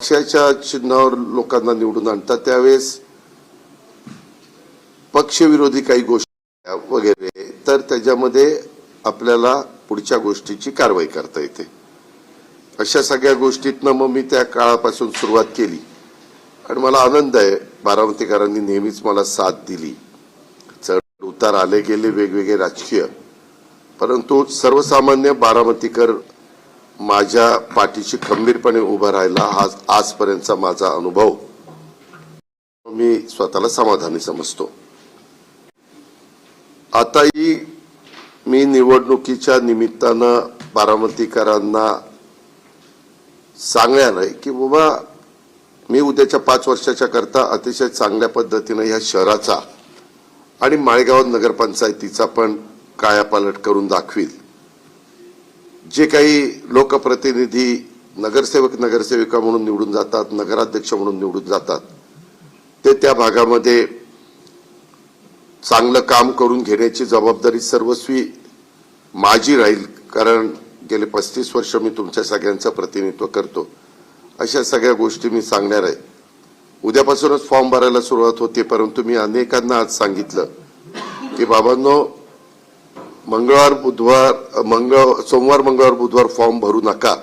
पक्षाच्या चिन्हावर लोकांना निवडून आणतात त्यावेळेस पक्षविरोधी काही गोष्टी वगैरे तर त्याच्यामध्ये आपल्याला पुढच्या गोष्टीची कारवाई करता येते. अशा सगळ्या गोष्टीतनं मग मी त्या काळापासून सुरुवात केली. आणि मला आनंद आहे बारामतीकरांनी नेहमीच मला साथ दिली. चढ उतार आले गेले वेगवेगळे राजकीय. परंतु सर्वसामान्य बारामतीकर माझ्या पाठीशी खंबीरपणे उभा राहिला हा आजपर्यंतचा माझा अनुभव. मी स्वतःला समाधानी समजतो. आताही मी निवडणुकीच्या निमित्तानं बारामतीकरांना सांगणार आहे की बाबा मी उद्याच्या पाच वर्षाच्या करता अतिशय चांगल्या पद्धतीनं ह्या शहराचा आणि माळेगाव नगरपंचायतीचा पण कायापालट करून दाखवील. जे काही लोकप्रतिनिधी नगरसेवक नगरसेविका म्हणून निवडून जातात नगराध्यक्ष म्हणून निवडून जातात ते त्या भागामध्ये चांगलं काम करून घेण्याची जबाबदारी सर्वस्वी माझी राहील कारण गेले पस्तीस वर्ष मी तुमच्या सगळ्यांचं प्रतिनिधित्व करतो. अशा सगळ्या गोष्टी मी सांगणार आहे. उद्यापासूनच फॉर्म भरायला सुरुवात होते परंतु मी अनेकांना आज सांगितलं की बाबांनो मंगळवार बुधवार मंगळ सोमवार मंगळवार बुधवार फॉर्म भरू नका.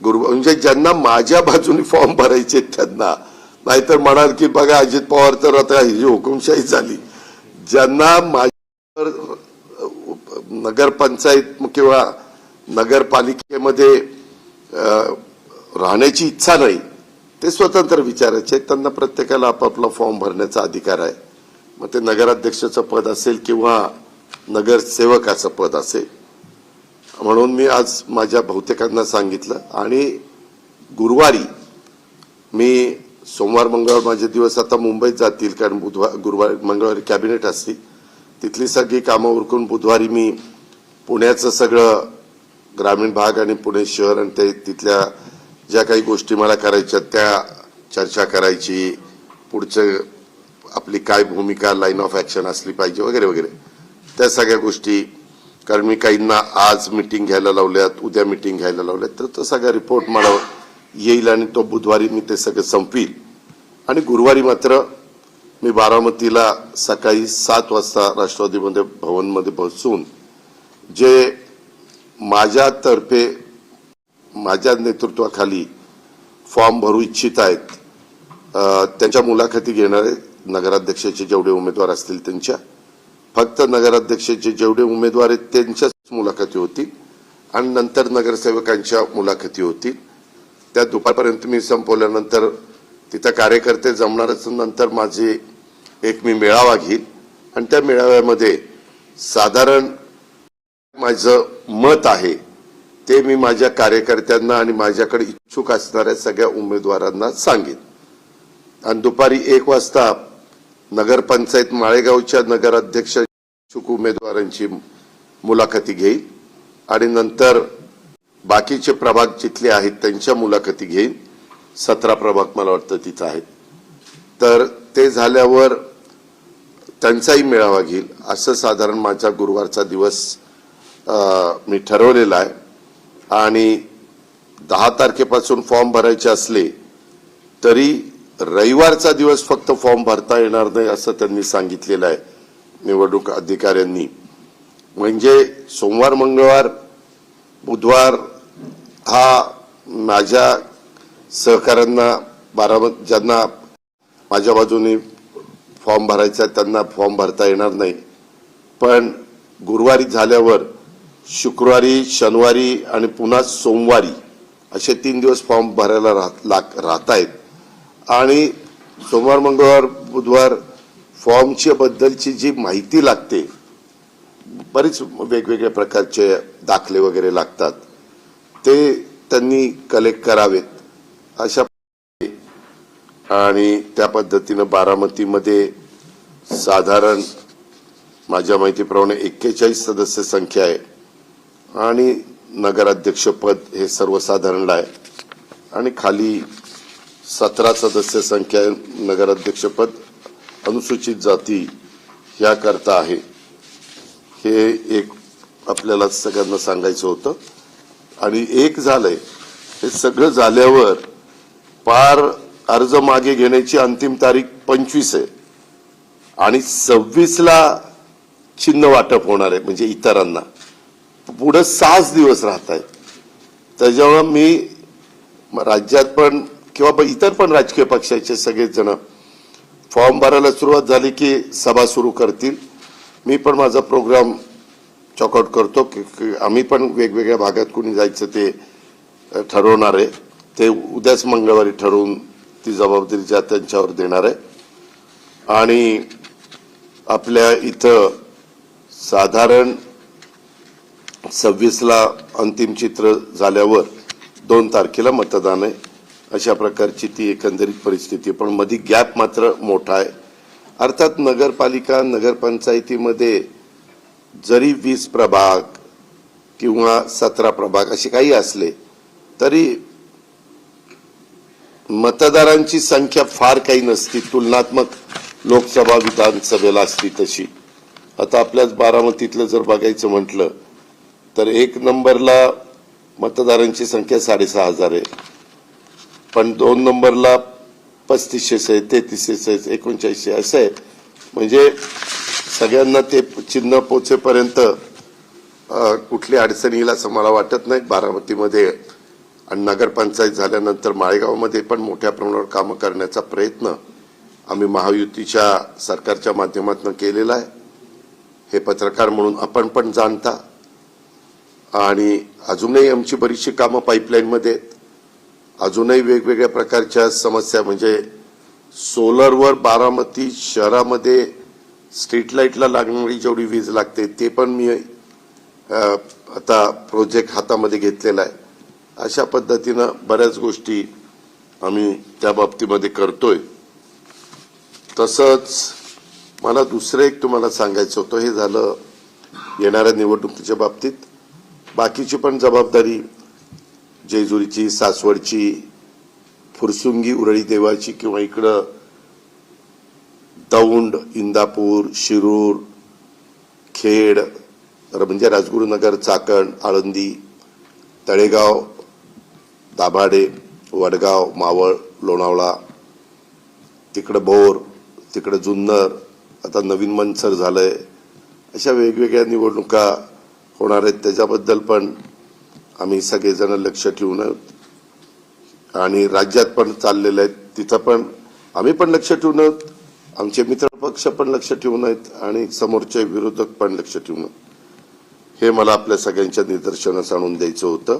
गुरु म्हणजे ज्यांना माझ्या बाजूने फॉर्म भरायचे त्यांना. नाहीतर म्हणाल की बघा अजित पवार तर आता ही हुकुमशाही झाली. ज्यांना माझ्यावर नगरपंचायत किंवा नगरपालिकेमध्ये राहण्याची इच्छा नाही ते स्वतंत्र विचारायचे आहेत. त्यांना प्रत्येकाला आपापला फॉर्म भरण्याचा अधिकार आहे. मग ते नगराध्यक्षाचं पद असेल किंवा नगरसेवकाचं पद असेल. म्हणून मी आज माझ्या बहुतेकांना सांगितलं आणि गुरुवारी मी सोमवार मंगळवार माझे दिवस आता मुंबईत जातील कारण बुधवार गुरुवार मंगळवारी कॅबिनेट असतील. तिथली सगळी कामं उरकून बुधवारी मी पुण्याचं सगळं ग्रामीण भाग आणि पुणे शहर आणि ते तिथल्या ज्या काही गोष्टी मला करायच्या त्या चर्चा करायची. पुढचं आपली काय भूमिका लाईन ऑफ ऍक्शन असली पाहिजे वगैरे वगैरे. त्या सगळ्या गोष्टी कारण मी काहींना आज मिटिंग घ्यायला लावल्यात उद्या मिटिंग घ्यायला लावल्यात तर तो सगळा रिपोर्ट मला येईल आणि तो बुधवारी मी ते सगळं संपवील. आणि गुरुवारी मात्र मी बारामतीला सकाळी सात वाजता राष्ट्रवादीमध्ये भवनमध्ये बसून जे माझ्यातर्फे माझ्या नेतृत्वाखाली फॉर्म भरू इच्छित आहेत त्यांच्या मुलाखती घेणारे नगराध्यक्षाचे जेवढे उमेदवार असतील त्यांच्या फक्त नगराध्यक्षाचे जेवढे उमेदवार आहेत त्यांच्याच मुलाखती होतील आणि नंतर नगरसेवकांच्या मुलाखती होतील त्या दुपारपर्यंत मी संपवल्यानंतर तिथं कार्यकर्ते जमणारच नंतर माझे एक मी मेळावा घेईल. आणि त्या मेळाव्यामध्ये साधारण माझं मत आहे ते मी माझ्या कार्यकर्त्यांना आणि माझ्याकडे इच्छुक असणाऱ्या सगळ्या उमेदवारांना सांगेन. आणि दुपारी एक वाजता नगरपंचायत माळेगावच्या नगराध्यक्ष इच्छुक उमेदवारांची मुलाखती घेईल आणि नंतर बाकीचे प्रभाग जिथले आहेत त्यांच्या मुलाखती घेईन सतरा प्रभाग मला वाटतं तिथं आहेत. तर ते झाल्यावर त्यांचाही मेळावा घेईल. असं साधारण माझा गुरुवारचा दिवस मी ठरवलेला आहे. आणि दहा तारखेपासून फॉर्म भरायचे असले तरी रविवारचा दिवस फक्त फॉर्म भरता येणार नाही असं त्यांनी सांगितलेलं आहे. निवडणूक अधिकाऱ्यांनी. म्हणजे सोमवार मंगळवार बुधवार हा माझ्या सहकाऱ्यांना बारामत ज्यांना माझ्या बाजूने फॉर्म भरायचा त्यांना फॉर्म भरता येणार नाही. पण गुरुवारी झाल्यावर शुक्रवारी शनिवारी आणि पुन्हा सोमवारी असे तीन दिवस फॉर्म भरायला राहत लाग राहत आहेत आणि सोमवार मंगळवार बुधवार फॉर्मच्या बद्दलची जी माहिती लागते बरीच वेगवेगळ्या प्रकारचे दाखले वगैरे लागतात. ते त्यांनी कलेक्ट करावेत. अशा आणि त्या पद्धतीनं बारामतीमध्ये साधारण माझ्या माहितीप्रमाणे एक्केचाळीस सदस्य संख्या आहे. आणि नगराध्यक्षपद हे सर्वसाधारण आहे. आणि खाली सतरा सदस्य संख्या नगराध्यक्षपद अनुसूचित जाती ह्याकरता आहे. हे एक आपल्याला सगळ्यांना सांगायचं होतं. आणि एक झालंय हे सगळं झाल्यावर पार अर्ज मागे घेण्याची अंतिम तारीख पंचवीस आहे. आणि सव्वीसला चिन्ह वाटप होणार आहे म्हणजे इतरांना. पुढे सहाच दिवस राहत आहेत त्याच्यामुळं मी राज्यात पण किंवा इतर पण राजकीय पक्षाचे सगळेच जण फॉर्म भरायला सुरुवात झाली की सभा सुरू करतील. मी पण माझा प्रोग्राम चॉकआउट करतो. की आम्ही पण वेगवेगळ्या भागात कुणी जायचं ते ठरवणार आहे. ते उद्याच मंगळवारी ठरवून ती जबाबदारी ज्या त्यांच्यावर देणार आहे. आणि आपल्या इथं साधारण सव्वीसला अंतिम चित्र झाल्यावर दोन तारखेला मतदान आहे. अशा प्रकारची ती एकंदरीत परिस्थिती पण मध्ये गॅप मात्र मोठा आहे. अर्थात नगरपालिका नगरपंचायतीमध्ये जरी वीस प्रभाग किंवा सतरा प्रभाग असे काही असले तरी मतदारांची संख्या फार काही नसती. तुलनात्मक लोकसभा विधानसभेला असती तशी. आता आपल्याच बारामतीतलं जर बघायचं म्हटलं तर एक नंबरला मतदारांची संख्या साडेसहा हजार आहे. पण दोन नंबरला पस्तीसशे आहे तेहतीसशे आहे एकोणचाळीसशे असं. आहे म्हणजे सगळ्यांना ते चिन्ह पोचेपर्यंत कुठली अडचण येईल असं मला वाटत नाही. बारामतीमध्ये आणि नगरपंचायत झाल्यानंतर माळेगावमध्ये पण मोठ्या प्रमाणावर कामं करण्याचा प्रयत्न आम्ही महायुतीच्या सरकारच्या माध्यमातून केलेला आहे. हे पत्रकार म्हणून आपण पण जाणता. आणि अजूनही आमची बरीचशी कामं पाईपलाईनमध्ये आहेत. अजूनही वेगवेगळ्या प्रकारच्या समस्या म्हणजे सोलरवर बारामती शहरामध्ये स्ट्रीट लाईटला लागणारी जेवढी वीज लागते ते पण मी आता प्रोजेक्ट हातामध्ये घेतलेला आहे. अशा पद्धतीनं बऱ्याच गोष्टी आम्ही त्या बाबतीमध्ये करतोय. तसंच मला दुसरं एक तुम्हाला सांगायचं होतं हे झालं येणाऱ्या निवडणुकीच्या बाबतीत. बाकीची पण जबाबदारी जेजुरीची सासवडची फुरसुंगी उरळी देवाची किंवा इकडं दौंड इंदापूर शिरूर खेड म्हणजे राजगुरुनगर चाकण आळंदी तळेगाव दाभाडे वडगाव मावळ लोणावळा तिकडं बोर तिकडं जुन्नर आता नवीन मनसर झालंय. अशा वेगवेगळ्या निवडणुका होणार आहेत. त्याच्याबद्दल पण आम्ही सगळेजण लक्ष ठेवून आहोत. आणि राज्यात पण चाललेले आहेत तिथं पण आम्ही पण लक्ष ठेवून आहोत. आमचे मित्र पक्ष पण लक्ष ठेवून आहेत आणि समोरचे विरोधक पण लक्ष ठेवून हे मला आपल्या सगळ्यांच्या निदर्शनास आणून द्यायचं होतं.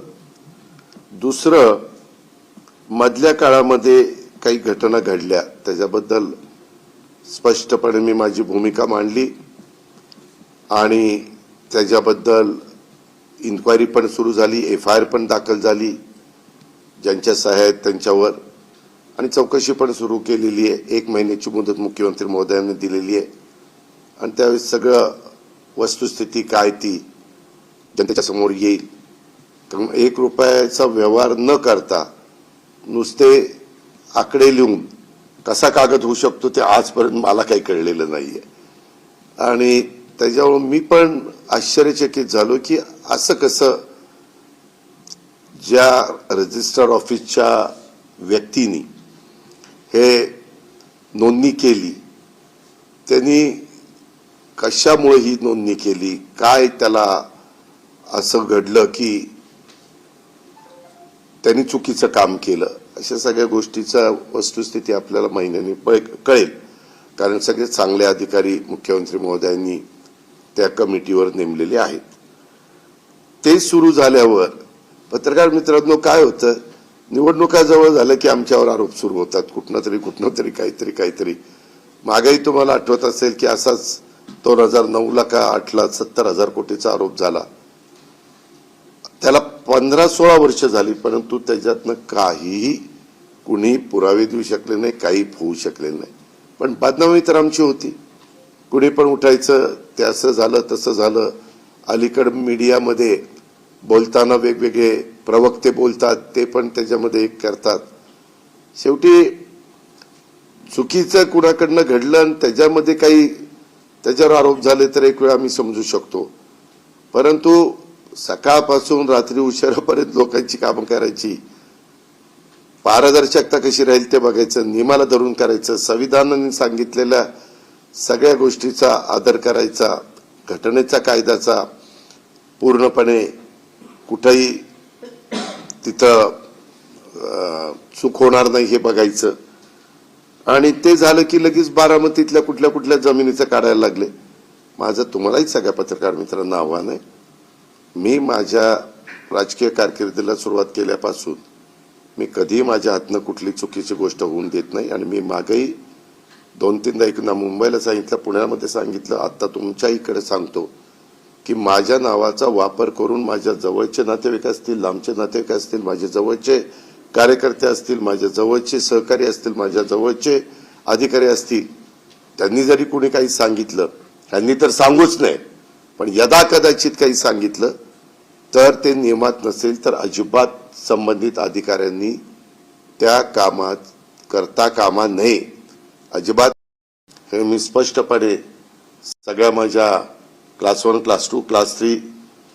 दुसरं मधल्या काळामध्ये काही घटना घडल्या त्याच्याबद्दल स्पष्टपणे मी माझी भूमिका मांडली. आणि त्याच्याबद्दल इन्क्वायरी पण सुरू झाली एफ आय आर पण दाखल झाली ज्यांच्या सहाय्या आहेत त्यांच्यावर. आणि चौकशी पण सुरू केलेली आहे. एक महिन्याची मुदत मुख्यमंत्री महोदयांनी दिलेली आहे. आणि त्यावेळेस सगळं वस्तुस्थिती काय ती जनतेच्या समोर येईल. कारण एक रुपयाचा व्यवहार न करता नुसते आकडे लिहून कसा कागद होऊ शकतो ते आजपर्यंत मला काही कळलेलं नाही आहे आणि त्याच्यामुळं मी पण आश्चर्यचकित झालो की असं कसं ज्या रजिस्टर ऑफिसच्या व्यक्तीनी हे नोंदणी केली त्यांनी कशामुळे ही नोंदणी केली काय त्याला असं घडलं की त्यांनी चुकीचं काम केलं अशा सगळ्या गोष्टीचा वस्तुस्थिती आपल्याला महिन्याने पळ- कळेल. कारण सगळे चांगले अधिकारी मुख्यमंत्री महोदयांनी त्या कमिटीवर नेमलेले आहेत. ते सुरू झाल्यावर पत्रकार मित्रांनो काय होतं? निवडणुका जवळ झाल्या की आमच्यावर आरोप सुरू होतात. कुठनं तरी कुठनं तरी काहीतरी काहीतरी. मागही तुम्हाला आठवत असेल की असाच दोन हजार नऊला का आठला सत्तर हजार कोटीचा आरोप झाला. त्याला पंधरा सोळा वर्ष झाली परंतु त्याच्यातनं काहीही कुणी पुरावे देऊ शकले नाही काही होऊ शकले नाही. पण बदनामी तर आमची होती. कुणी पण उठायचं त्याचं असं झालं तसं झालं. अलीकड मीडियामध्ये बोलताना वेगवेगळे प्रवक्ते बोलतात ते पण त्याच्यामध्ये एक करतात. शेवटी चुकीचं कुणाकडनं घडलं आणि त्याच्यामध्ये काही त्याच्यावर आरोप झाले तर एक वेळा आम्ही समजू शकतो. परंतु सकाळपासून रात्री उशिरापर्यंत लोकांची कामं करायची पारदर्शकता कशी राहील ते बघायचं नियमाला धरून करायचं संविधानाने सांगितलेल्या सगळ्या गोष्टीचा आदर करायचा घटनेचा कायद्याचा पूर्णपणे कुठंही तिथं चूक होणार नाही हे बघायचं. आणि ते झालं की लगेच बारामतीतल्या कुठल्या कुठल्या जमिनीचं काढायला लागले. माझं तुम्हालाही सगळ्या पत्रकार मित्रांना आव्हान आहे. मी माझ्या राजकीय कारकिर्दीला सुरुवात केल्यापासून मी कधीही माझ्या हातनं कुठली चुकीची गोष्ट होऊन देत नाही आणि मी मागही दोन तीनदा ऐकून मुंबईला सांगितलं पुण्यामध्ये सांगितलं. आता तुमच्या इकडे सांगतो की माझ्या नावाचा वापर करून माझ्या जवळचे नातेवाईक असतील लांबचे नातेवाईक असतील माझे जवळचे कार्यकर्ते असतील माझ्या जवळचे सहकारी असतील माझ्या जवळचे अधिकारी असतील त्यांनी जरी कोणी काही सांगितलं त्यांनी तर सांगूच नाही पण यदा कदाचित काही सांगितलं तर ते नियमात नसेल तर अजिबात संबंधित अधिकाऱ्यांनी त्या कामात करता कामा नये. अजिबात. हे मी स्पष्टपणे सगळ्या माझ्या class one class two class three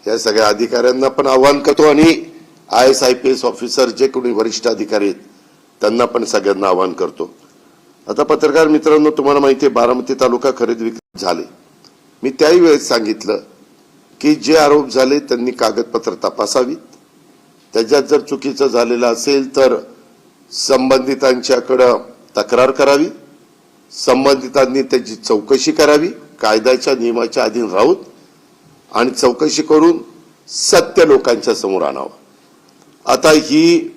या सगळ्या अधिकाऱ्यांना पण आव्हान करतो आणि I S I P S officer जे कोणी वरिष्ठ अधिकारी आहेत त्यांना पण सगळ्यांना आव्हान करतो. आता पत्रकार मित्रांनो तुम्हाला माहिती आहे बारामती तालुका खरेदी विक्री झाले. मी त्याही वेळेस सांगितलं की जे आरोप झाले त्यांनी कागदपत्र तपासावीत. त्याच्यात जर चुकीचं झालेलं असेल तर संबंधितांच्याकडं तक्रार करावी. संबंधितांनी त्याची चौकशी करावी कायद्याच्या नियमाच्या अधीन राहून आणि चौकशी करून सत्य लोकांच्या समोर आणावं. आता ही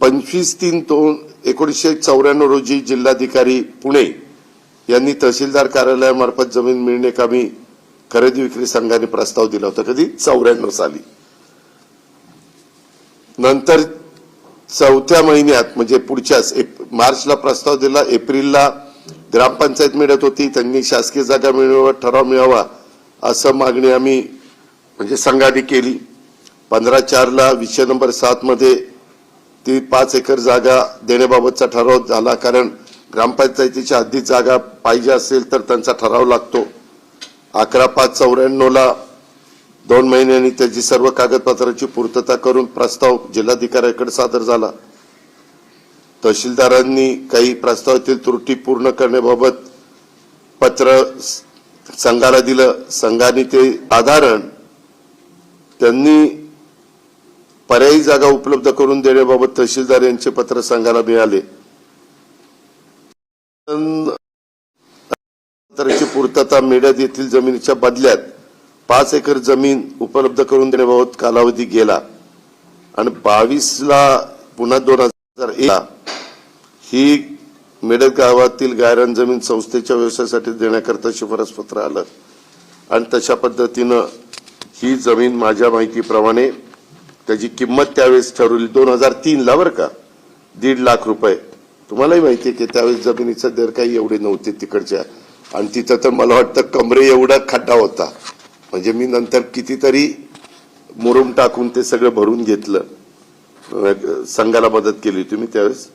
पंचवीस तीन दोन एकोणीसशे चौऱ्याण्णव रोजी जिल्हाधिकारी पुणे यांनी तहसीलदार कार्यालयामार्फत जमीन मिळणे कामी खरेदी विक्री संघाने प्रस्ताव दिला होता कधी? चौऱ्याण्णव साली. नंतर चौथ्या महिन्यात म्हणजे पुढच्याच एप- मार्चला प्रस्ताव दिला एप्रिलला ग्रामपंचायत मिळत होती त्यांनी शासकीय जागा मिळवा ठराव मिळावा असं मागणी आम्ही म्हणजे संघाने केली. पंधरा चारला विषय नंबर सातमध्ये ती पाच एकर जागा देण्याबाबतचा ठराव झाला कारण ग्रामपंचायतीच्या हद्दीत जागा पाहिजे असेल तर त्यांचा ठराव लागतो. अकरा पाच चौऱ्याण्णवला दोन महिन्यांनी त्याची सर्व कागदपत्राची पूर्तता करून प्रस्ताव जिल्हाधिकाऱ्याकडे सादर झाला. तहसीलदारांनी काही प्रस्तावातील त्रुटी पूर्ण करण्याबाबत पत्र संघाला दिलं. संघाने ते साधारण त्यांनी पर्यायी जागा उपलब्ध करून देण्याबाबत तहसीलदार यांचे पत्र संघाला मिळाले. पूर्तता मेढ्यात येथील जमिनीच्या बदल्यात पाच एकर जमीन उपलब्ध करून देण्याबाबत कालावधी गेला. आणि बावीसला पुन्हा दोन हजार एक ही मेडक गावातील गायरान जमीन संस्थेच्या व्यवसायासाठी देण्याकरता शिफारस पत्र आलं. आणि तशा पद्धतीनं ही जमीन माझ्या माहितीप्रमाणे त्याची किंमत त्यावेळेस ठरवली दोन हजार तीनला बरं का. दीड लाख रुपये. तुम्हालाही माहिती आहे की त्यावेळेस जमिनीचा दर काही एवढे नव्हते तिकडच्या. आणि तिथं तर मला वाटतं कमरे एवढा खड्डा होता. म्हणजे मी नंतर कितीतरी मुरुम टाकून ते सगळं भरून घेतलं. संघाला मदत केली होती मी त्यावेळेस.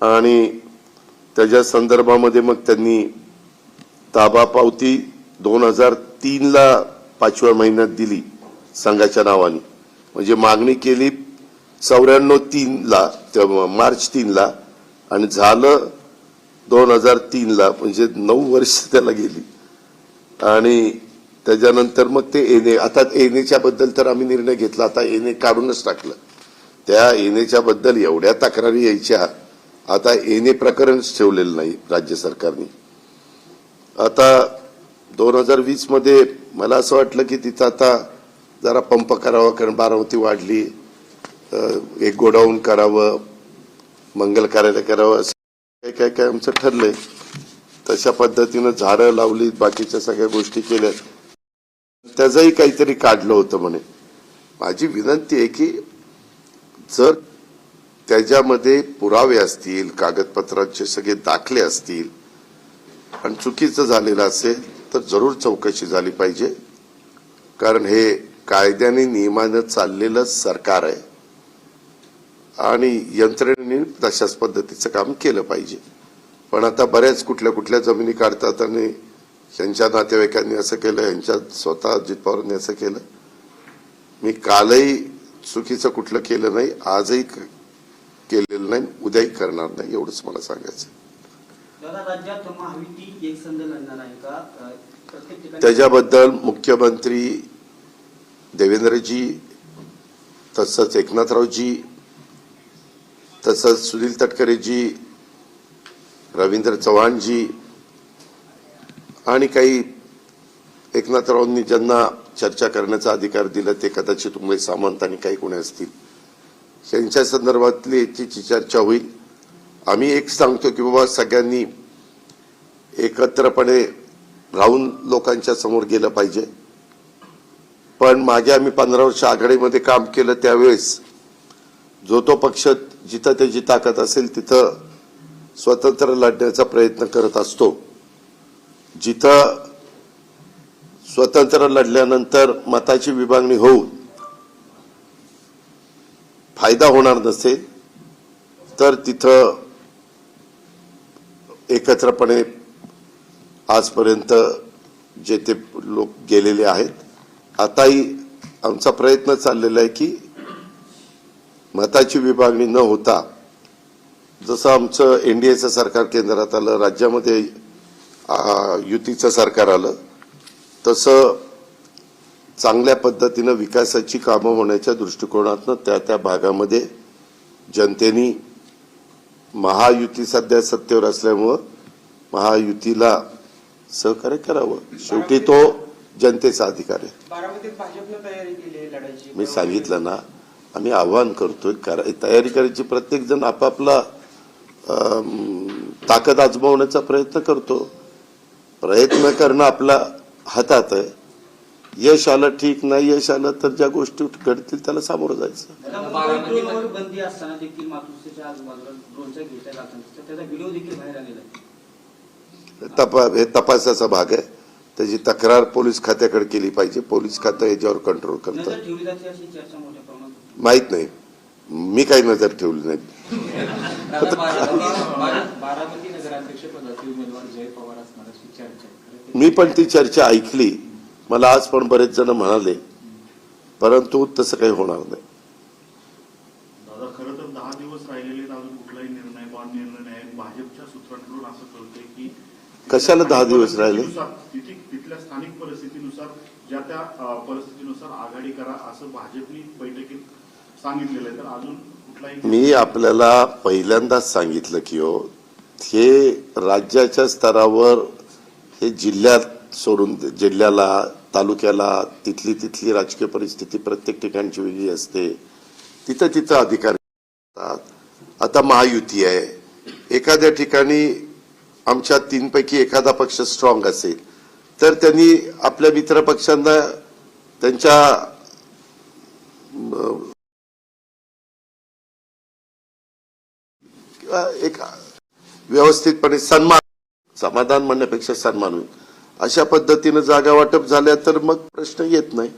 आणि त्याच्या संदर्भामध्ये मग त्यांनी ताबा पावती दोन हजार तीनला पाचव्या महिन्यात दिली संघाच्या नावाने. म्हणजे मागणी केली चौऱ्याण्णव तीनला तेव्हा मार्च तीनला आणि झालं दोन हजार तीनला म्हणजे नऊ वर्ष त्याला गेली. आणि त्याच्यानंतर मग ते एने आता एनेच्या बद्दल तर आम्ही निर्णय घेतला आता एने काढूनच टाकलं. त्या एनेच्या बद्दल एवढ्या तक्रारी यायच्या आता एने प्रकरणच ठेवलेलं नाही राज्य सरकारने. आता दोन हजार वीसमध्ये मला असं वाटलं की तिथं आता जरा पंप करावा कारण बारामती वाढली एक गोडाऊन करावं मंगल कार्यालय करावं असं काय काय काय आमचं ठरलंय. तशा पद्धतीनं झाडं लावली बाकीच्या सगळ्या गोष्टी केल्या त्याचंही काहीतरी काढलं होतं म्हणे. माझी विनंती आहे की जर त्याच्यामध्ये पुरावे असतील कागदपत्रांचे सगळे दाखले असतील आणि चुकीचं झालेलं असेल तर जरूर चौकशी झाली पाहिजे. कारण हे कायद्याने नियमानं चाललेलं सरकार आहे. आणि यंत्रणेने तशाच पद्धतीचं काम केलं पाहिजे. पण आता बऱ्याच कुठल्या कुठल्या जमिनी काढतात आणि यांच्या नातेवाईकांनी असं केलं यांच्या स्वतः अजित पवारांनी असं केलं. मी कालही चुकीचं कुठलं केलं नाही आजही केलेलं नाही उद्याही करणार नाही एवढंच मला सांगायचं त्याच्याबद्दल मुख्यमंत्री देवेंद्रजी तसंच एकनाथरावजी तसंच सुनील तटकरेजी रवींद्र चव्हाणजी आणि काही एकनाथरावांनी ज्यांना चर्चा करण्याचा अधिकार दिला ते कदाचित उमेश सामंत आणि काही कोणी असतील. त्यांच्या संदर्भातली याची चर्चा होईल. आम्ही एक सांगतो की बाबा सगळ्यांनी एकत्रपणे राहून लोकांच्या समोर गेलं पाहिजे. पण मागे आम्ही पंधरा वर्ष आघाडीमध्ये काम केलं त्यावेळेस जो तो पक्ष जिथं त्याची ताकद असेल तिथं स्वतंत्र लढण्याचा प्रयत्न करत असतो. जिथं स्वतंत्र लढल्यानंतर मताची विभागणी होऊन फायदा होणार नसेल तर तिथं एकत्रपणे आजपर्यंत जे ते लोक गेलेले आहेत आताही आमचा प्रयत्न चाललेला आहे की मताची विभागणी न होता जसं आमचं एनडीएचं सरकार केंद्रात आलं राज्यामध्ये युतीचं सरकार आलं तसं चांगल्या पद्धतीनं विकासाची कामं होण्याच्या दृष्टिकोनातनं त्या त्या भागामध्ये जनतेनी महायुती सध्या सत्तेवर असल्यामुळं महायुतीला सहकार्य करावं. शेवटी तो जनतेचा अधिकार आहे. मी सांगितलं ना आम्ही आव्हान करतोय करा तयारी करायची प्रत्येक जण आपापला ताकद आजमावण्याचा प्रयत्न करतो. प्रयत्न करणं आपल्या हातात आहे. यश आलं ठीक नाही यश आलं तर ज्या गोष्टी घडतील त्याला सामोरं जायचं. तपा हे तपासाचा भाग आहे. त्याची तक्रार पोलीस खात्याकडे केली पाहिजे. पोलीस खातं याच्यावर कंट्रोल करतं नजर ठेवली जाते अशी चर्चा मोठ्या प्रमाणात माहीत नाही. मी काही नजर ठेवली नाही. मी पण ती चर्चा ऐकली. मला आज पण बरेच जण म्हणाले परंतु तसं काही होणार नाही. दादा खरं तर दहा दिवस राहिलेले आहेत, अजून कुठलाही निर्णय बॉन निर्णय नाही. भाजपच्या सूत्रांकडून असं कळतंय की कशाला दहा दिवस राहिले? तिथल्या स्थानिक परिस्थितीनुसार ज्या त्या परिस्थितीनुसार आघाडी करा असं भाजपनी बैठकीत सांगितलेलं आहे. तर अजून कुठलाही मी आपल्याला पहिल्यांदाच सांगितलं की हो हे राज्याच्या स्तरावर हे जिल्ह्यात सोडून जिल्ह्याला तालुक्याला तिथली तिथली राजकीय परिस्थिती प्रत्येक ठिकाणची वेगळी असते. तिथं तिथं अधिकार असतात आता महायुती आहे. एखाद्या ठिकाणी आमच्या तीनपैकी एखादा पक्ष स्ट्रॉंग असेल तर त्यांनी आपल्या मित्र पक्षांना त्यांच्या किंवा एक व्यवस्थितपणे सन्मान समाधान म्हणण्यापेक्षा सन्मान होईल. अशा पद्धतीनं जागा वाटप झाल्या तर मग प्रश्न येत नाही.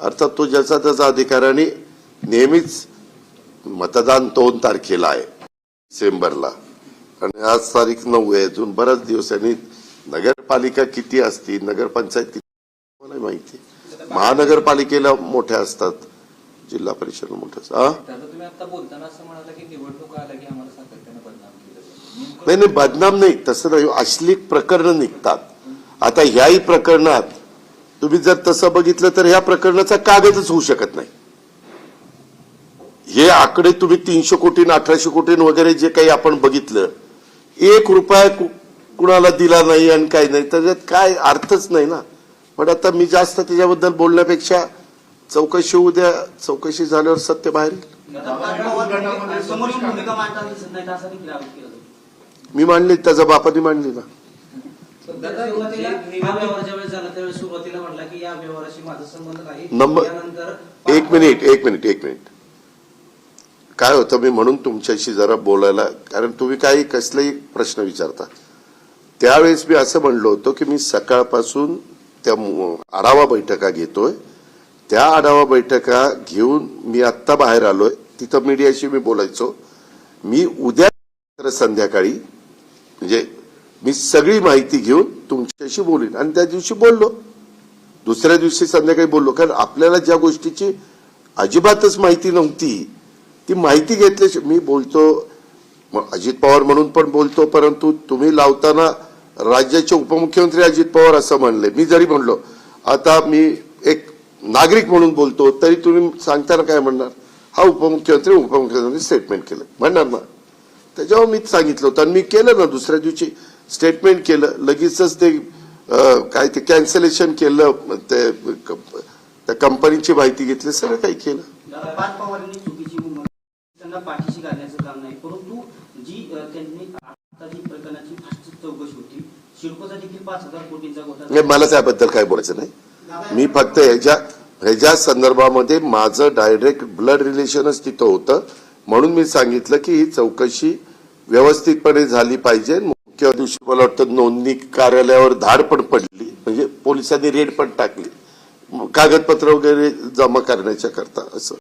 अर्थात तो ज्याचा त्याचा अधिकार आणि नेहमीच मतदान दोन तारखेला आहे डिसेंबरला. आणि आज तारीख नऊ आहे अजून बऱ्याच दिवसांनी नगरपालिका किती असती नगरपंचायत किती मला माहिती. महानगरपालिकेला मोठ्या असतात जिल्हा परिषद मोठ्या नाही नाही बदनाम नाही तसं नाही अश्लीक प्रकरण निघतात. आता ह्याही प्रकरणात तुम्ही जर तसं बघितलं तर ह्या प्रकरणाचा कागदच होऊ शकत नाही. हे आकडे तुम्ही तीनशे कोटी अठराशे कोटी वगैरे जे काही आपण बघितलं एक रुपया कु- कुणाला दिला नाही आणि काही नाही त्याच्यात काय अर्थच नाही ना. पण आता मी जास्त त्याच्याबद्दल बोलण्यापेक्षा चौकशी उद्या चौकशी झाल्यावर सत्य बाहेर मी मांडली त्याचा बापाने मांडली ना. दादा, सुरुवातीला हा व्यवहार ज्यावेळेस झाला त्यावेळेस सुरुवातीला म्हटलं की या व्यवहाराशी माझा संबंध नाही. नंबर- त्यानंतर एक मिनिट एक मिनिट एक मिनिट. काय होतं मी म्हणून तुमच्याशी जरा बोलायला कारण तुम्ही काही कसलाही प्रश्न विचारता. त्यावेळेस मी असं म्हणलो होतो की मी सकाळपासून त्या आढावा बैठका घेतोय. त्या आढावा बैठका घेऊन मी आत्ता बाहेर आलोय. तिथं मीडियाशी मी बोलायचो. मी उद्या संध्याकाळी म्हणजे मी सगळी माहिती घेऊन तुमच्याशी बोलीन. आणि त्या दिवशी बोललो. दुसऱ्या दिवशी संध्याकाळी बोललो. कारण आपल्याला ज्या गोष्टीची अजिबातच माहिती नव्हती ती माहिती घेतल्याशी मी बोलतो. अजित पवार म्हणून पण बोलतो. परंतु तुम्ही लावताना राज्याचे उपमुख्यमंत्री अजित पवार असं म्हणले. मी जरी म्हणलो आता मी एक नागरिक म्हणून बोलतो तरी तुम्ही सांगताना काय म्हणणार? हा उपमुख्यमंत्री उपमुख्यमंत्री स्टेटमेंट केलं. म्हणणार ना? त्याच्यावर मी सांगितलं होतं. आणि मी केलं ना दुसऱ्या दिवशी स्टेटमेंट केलं. लगेचच ते काय ते कॅन्सलेशन केलं. ते त्या कंपनीची माहिती घेतली. सगळं काही केलं. दादा पाच पवारांनी चुकीची भूमिका त्यांना पाठीशी घालण्याचं काम नाही. परंतु जी अ, त्यांनी आता जी प्रकरणाची फास्ट चौकशी होती शिडकोचा देखील पाच हजार कोटींचा घोटाळा नाही, मला त्याबद्दल काय बोलायचं नाही. मी फक्त ह्याच्या ह्याच्या संदर्भामध्ये माझं डायरेक्ट ब्लड रिलेशनच तिथं होतं. म्हणून मी सांगितलं की ही चौकशी व्यवस्थितपणे झाली पाहिजे. मुख्य दिवशी मला वाटतं नोंदणी कार्यालयावर धाड पण पडली. म्हणजे पोलिसांनी रेड पण टाकली. कागदपत्र वगैरे जमा करण्याच्या करता असं.